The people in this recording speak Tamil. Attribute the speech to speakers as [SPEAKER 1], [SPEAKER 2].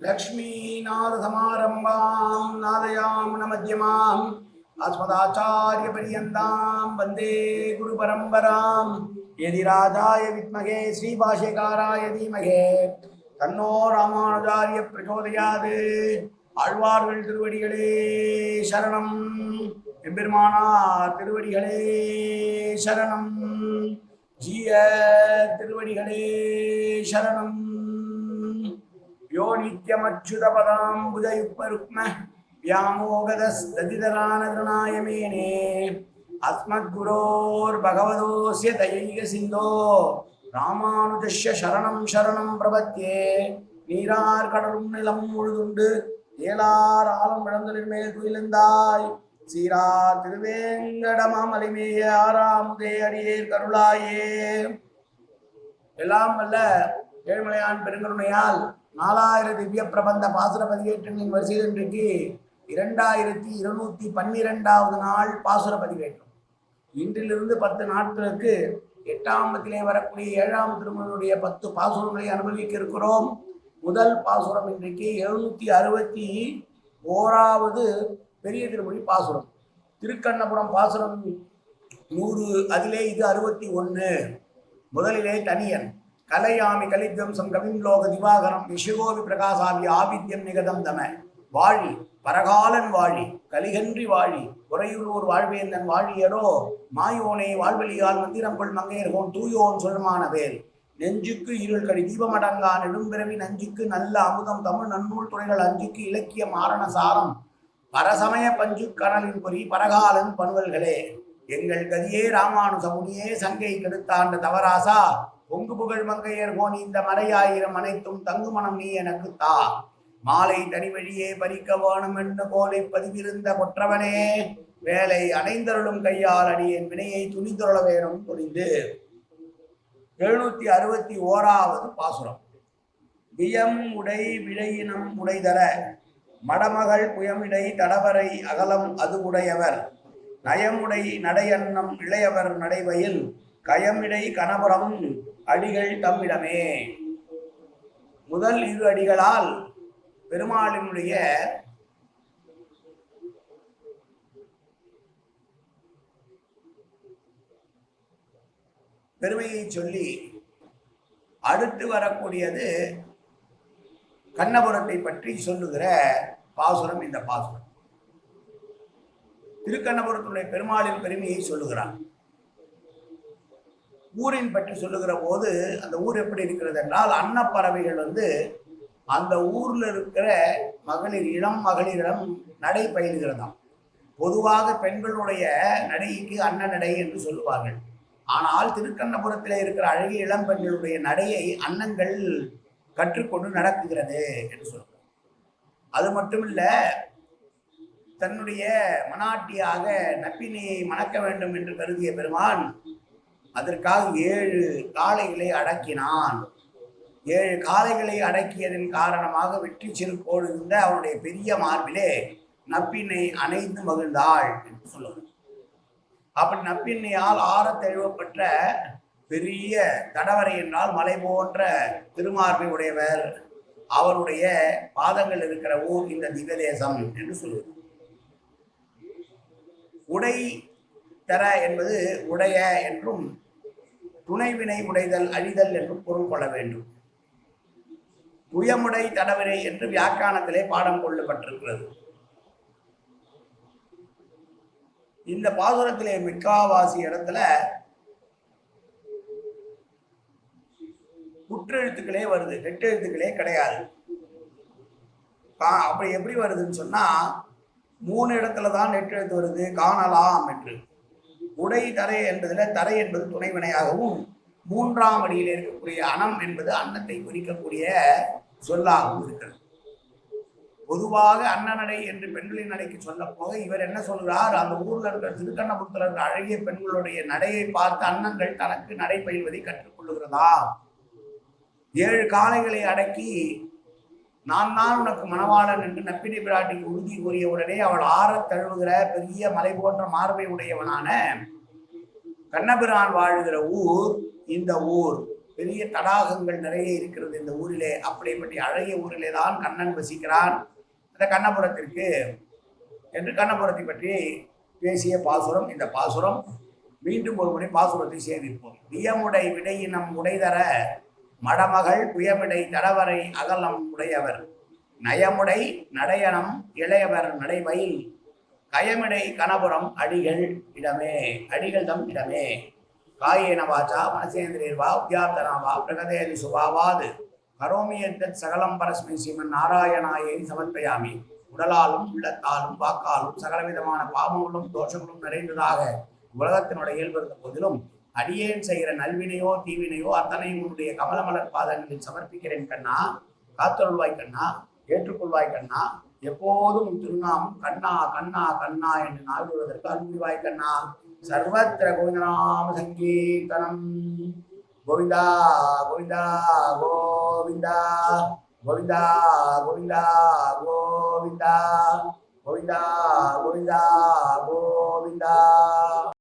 [SPEAKER 1] लक्ष्मीनाथसमारम्भां नादयामुनमध्यमाम् अस्मदाचार्यपर्यन्तां वन्दे गुरुपरम्परां यदि राजाय विद्महे श्रीभाष्यकाराय धीमहे தன்னோ ராமானுஜாரிய பிரச்சோதயாது ஆழ்வார்கள் திருவடிகளே சரணம் எம்பெருமானா திருவடிகளே சரணம் ஜீய திருவடிகளே சரணம் யோ நித்யமச்சுத நித்யமச்சுதபதாம்புதயுக்மருக்ம வியாமோகதஸ்ததிதரானகிருணாய மேனே அஸ்மத்குரோர் பகவதோசிய தயைக சிந்தோ ராமானுஜஸ்ய சரணம் சரணம் பிரபத்தியே நீரார் கடலும் நிலம் முழுதுண்டு ஏலார் ஆலம் விளந்தலின் மேல் குயிலந்தாய் சீரா திருவேங்கடமாமலிமேய ஆறாமுதே அடியேர் கருளாயே। எல்லாம் வல்ல ஏழ்மலையான் பெருங்கருணையால் நாலாயிரம் திவ்ய பிரபந்த பாசுர பதிவேற்றங்களின் வரிசையில் இன்றைக்கு இரண்டாயிரத்தி இருநூத்தி பன்னிரெண்டாவது நாள் பாசுர பதிவேற்றம் இன்றிலிருந்து பத்து நாட்களுக்கு எட்டாம்பத்திலே வரக்கூடிய ஏழாம் திருமணனுடைய பத்து பாசுரங்களை அனுபவிக்க இருக்கிறோம். முதல் பாசுரம் இன்றைக்கு எழுநூத்தி அறுபத்தி ஓராவது பெரிய திருமொழி பாசுரம். திருக்கண்ணபுரம் பாசுரம் நூறு அதிலே இது அறுபத்தி ஒன்று முதலிலே தனியன். கலையாமி கலித்வம்சம் கவிம்லோக திவாகரம் விஷகோவி பிரகாசாவி ஆவித்யம் நிகதம் தம. வாழி பரகாலன் வாழி கலிகன்றி வாழி குறையுள்ளோர் வாழ்வேந்தன் வாழியரோ மாயோனை வாழ்வெளியால் மந்திரம் கொள் மங்கையர்கோன் தூயோன் சொல்மான வேல் நெஞ்சுக்கு இருள் கடி தீபமடங்கா நெடும்பிறவி நஞ்சுக்கு நல்ல அமுதம் தமிழ் நன்னூல் துறைகள் அஞ்சுக்கு இலக்கிய மாரண சாரம். பரசமய பஞ்சு கனலின் பொறி பரகாலன் பணுவல்களே. எங்கள் கதியே ராமானுசமுனியே சங்கை கெடுத்தாண்ட தவராசா. பொங்கு புகழ் மங்கையர் கோணி இந்த மலையாயிரம் அனைத்தும் தங்குமணம் நீ எனக்கு தா. மாலை தனி வழியே பறிக்க வேணும் என்று கோலை பதிவிருந்த கொற்றவனே. வேலை அணைந்தருளும் கையால் அடியேன் வினையை துணிந்துருள வேணும் புரிந்து எழுநூத்தி அறுபத்தி ஓராவது பாசுரம். வியம் உடை விழையினம் உடைதர. மடமகள் புயமிடை தடவரை அகலம் அது உடையவர். நயமுடை நடையன்னம் இளையவர் நடைவையில் கயமிடை கணபுரம் அடிகள் தம்மிடமே. முதல் இரு அடிகளால் பெருமாளினுடைய பெருமையை சொல்லி அடுத்து வரக்கூடியது கண்ணபுரத்தை பற்றி சொல்லுகிற பாசுரம் இந்த பாசுரம். திருக்கண்ணபுரத்துடைய பெருமாளின் பெருமையை சொல்லுகிறார். ஊரின் பற்றி சொல்லுகிற போது அந்த ஊர் எப்படி இருக்கிறது என்றால் அன்னப்பறவைகள் வந்து அந்த ஊர்ல இருக்கிற மகளிர் இளம் மகளிரிடம் நடை பயிலுகிறதாம். பொதுவாக பெண்களுடைய நடைக்கு அன்ன நடை என்று சொல்லுவார்கள். ஆனால் திருக்கண்ணபுரத்தில் இருக்கிற அழகிய இளம் பெண்களுடைய நடையை அன்னங்கள் கற்றுக்கொண்டு நடக்குகிறது என்று சொல்லுவாங்க அது மட்டும் இல்லை தன்னுடைய மனாட்டியாக நப்பினியை மணக்க வேண்டும் என்று கருதிய பெருமான் அதற்காக ஏழு காளைகளை அடக்கினான். ஏழு காளைகளை அடக்கியதன் காரணமாக வெற்றி சிறுக்கோடு இருந்த அவருடைய பெரிய மார்பிலே நப்பினை அணைந்து மகிழ்ந்தாள் என்று சொல்லுவார் அப்படி நப்பின்னையால் ஆற தெழுவப்பட்ட பெரிய தடவரை என்றால் மலை போன்ற திருமார்பை உடையவர். அவருடைய பாதங்கள் இருக்கிற ஊர் இந்த திவதேசம் என்று சொல்லுவார் உடை தர என்பது உடைய என்றும் துணைவினை உடைதல் அழிதல் என்றும் பொருள் கொள்ள வேண்டும். துயமுடை தடவினை என்று வியாக்கியானத்திலே பாடம் கொள்ளப்பட்டிருக்கிறது. இந்த பாசுரத்திலே மிக்காவாசி இடத்துல குற்றெழுத்துக்களே வருது நெட்டெழுத்துக்களே கிடையாது. அப்படி எப்படி வருதுன்னு சொன்னா மூணு இடத்துல தான் நெற்றெழுத்து வருது. காணலாம் என்று. உடை தரை என்பதில் தரை என்பது துணைவினையாகவும் மூன்றாம் அடியில் இருக்கக்கூடிய அணம் என்பது அன்னத்தை குறிக்கக்கூடிய சொல்லாகவும் இருக்கிறது. பொதுவாக அன்னநடை என்று பெண்களின் நடைக்கு சொல்ல போக இவர் என்ன சொல்கிறார்? அந்த ஊரில் இருக்கிற திருக்கண்ணபுரத்தில் இருக்கிற அழகிய பெண்களுடைய நடையை பார்த்து அன்னங்கள் தனக்கு நடை பயில்வதை கற்றுக்கொள்ளுகிறதா? ஏழு காலைகளை அடக்கி நான் தான் உனக்கு மணவாளன் என்று நப்பினி பிராட்டிக்கு உறுதி கூறிய உடனே அவள் ஆற தழுவுகிற பெரிய மலை போன்ற மார்பை உடையவனான கண்ணபிரான் வாழுகிற ஊர் இந்த ஊர். பெரிய தடாகங்கள் நிறைய இருக்கிறது இந்த ஊரிலே. அப்படிப்பட்ட அழகிய ஊரிலே தான் கண்ணன் வசிக்கிறான். அந்த கண்ணபுரத்திற்கு என்று கண்ணபுரத்தை பற்றி பேசிய பாசுரம் இந்த பாசுரம். மீண்டும் ஒரு முறை பாசுரத்தை சேமிப்போம். வியமுடை விடையினம் உடைதர மடமகள் புயமிடை தடவரை அகலம் உடையவர். நயமுடை நடையனம் இளையவர் நடைமயில் கயமிடை கணபுரம் அடிகள் இடமே அடிகள் தம் இடமே. காயேன வாச்சா மனசேந்திரியர் வா பிரகதேதி சுபாவாது. கரோமியத்தத் சகலம் பரஸ்மை சிவன் நாராயணாயை சமர்ப்பயாமி. உடலாலும் உள்ளத்தாலும் வாக்காலும் சகலவிதமான பாவங்களும் தோஷங்களும் நிறைந்ததாக உலகத்தினுடைய இயல்பு இருந்த போதிலும் அடியேன் செய்கிற நல்வினையோ தீவினையோ அத்தனையும் உன்னுடைய கமலமலர் பாதங்களில் சமர்ப்பிக்கிறேன் கண்ணா. காத்தருள்வாய் கண்ணா. ஏற்றுக்கொள்வாய் கண்ணா. எப்போதும் திருநாமம் கண்ணா கண்ணா கண்ணா என்று நாடுவதற்கு அருள்வாய் கண்ணா. சர்வத்திர கோவிந்தநாம சங்கீர்த்தனம் கோவிந்தா கோவிந்தா கோவிந்தா கோவிந்தா கோவிந்தா கோவிந்தா கோவிந்தா கோவிந்தா கோவிந்தா.